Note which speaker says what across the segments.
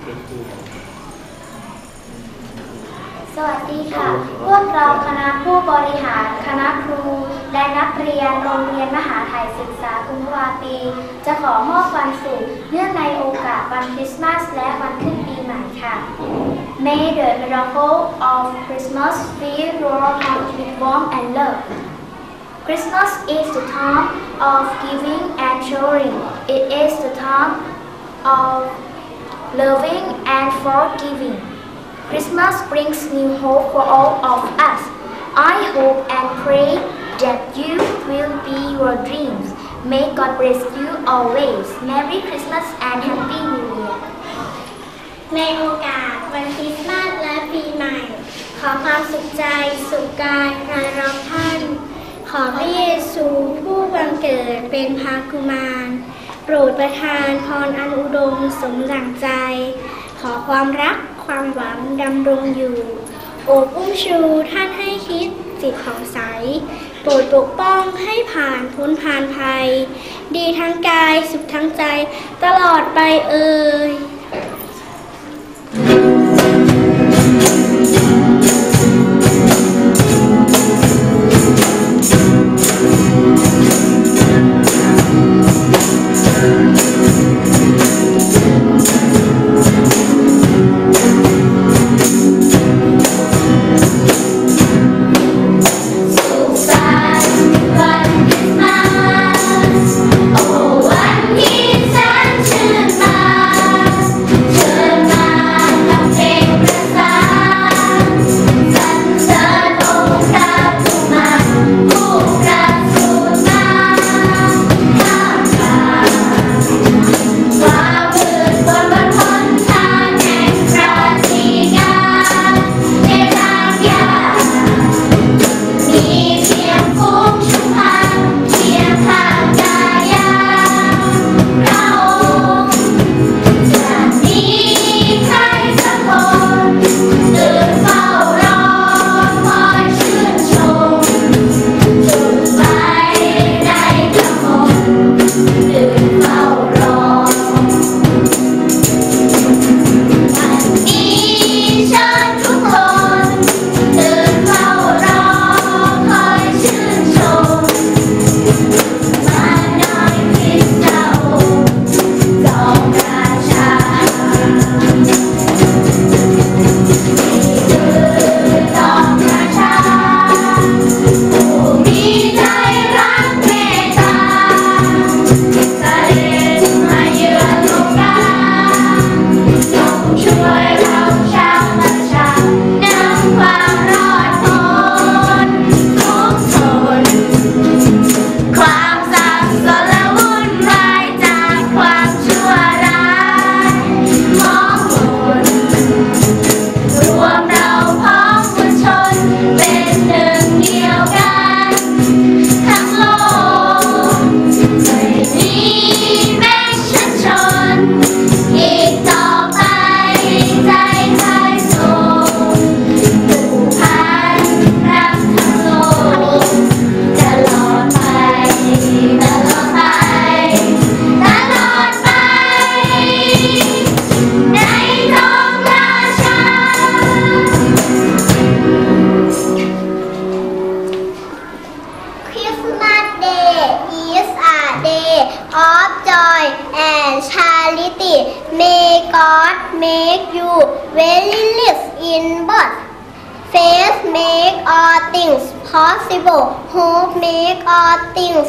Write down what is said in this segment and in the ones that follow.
Speaker 1: สวัสดีค่ะ พวกเราคณะผู้บริหาร คณะครู และนักเรียนโรงเรียนมหาไทยศึกษากุมภาวาปี จะขอมอบความสุขเนื่องในโอกาสวันคริสต์มาสและวันขึ้นปีใหม่ค่ะ May the miracle of Christmas fill your heart with warmth and love. Christmas is the time of giving and sharing. It is the time of loving and forgiving. Christmas brings new hope for all of us. I hope and pray that you will be your dreams. May God bless you always. Merry Christmas and Happy New Year.
Speaker 2: ในโอกาสวันคริสต์มาสและปีใหม่ ขอความสุขใจ สุขกายรายรองท่าน ขอพระเยซูผู้บังเกิดเป็นพากุมาร รดประทานพรอันอุดมสมหลังใจ ขอความรักความหวังดำรงอยู่ โอบอุ้มชูท่านให้คิดจิตของใส โปรดปกป้องให้ผ่านพ้นผ่านภัย ดีทั้งกายสุขทั้งใจตลอดไปเอ่ย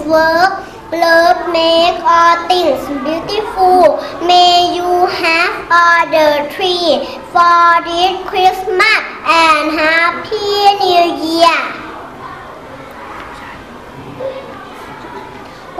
Speaker 2: things work. Love make all things beautiful. May you have all the three for this Christmas and Happy New Year.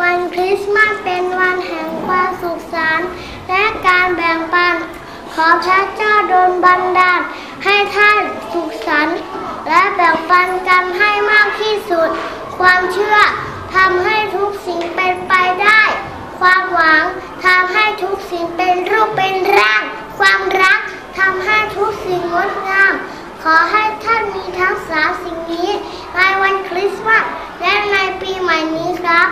Speaker 2: วันคริสต์มาสเป็นวันแห่งความสุขสันต์และการแบ่งปัน ขอพระเจ้าดลบันดาลให้ท่านสุขสันต์และแบ่งปันกันให้มากที่สุด ความเชื่อ ทำให้ทุกสิ่งเป็นไปได้ ความหวังทำให้ทุกสิ่งเป็นรูปเป็นร่าง ความรักทำให้ทุกสิ่งงดงาม ขอให้ท่านมีทั้งสามสิ่งนี้ในวันคริสต์มาสและในปีใหม่นี้ครับ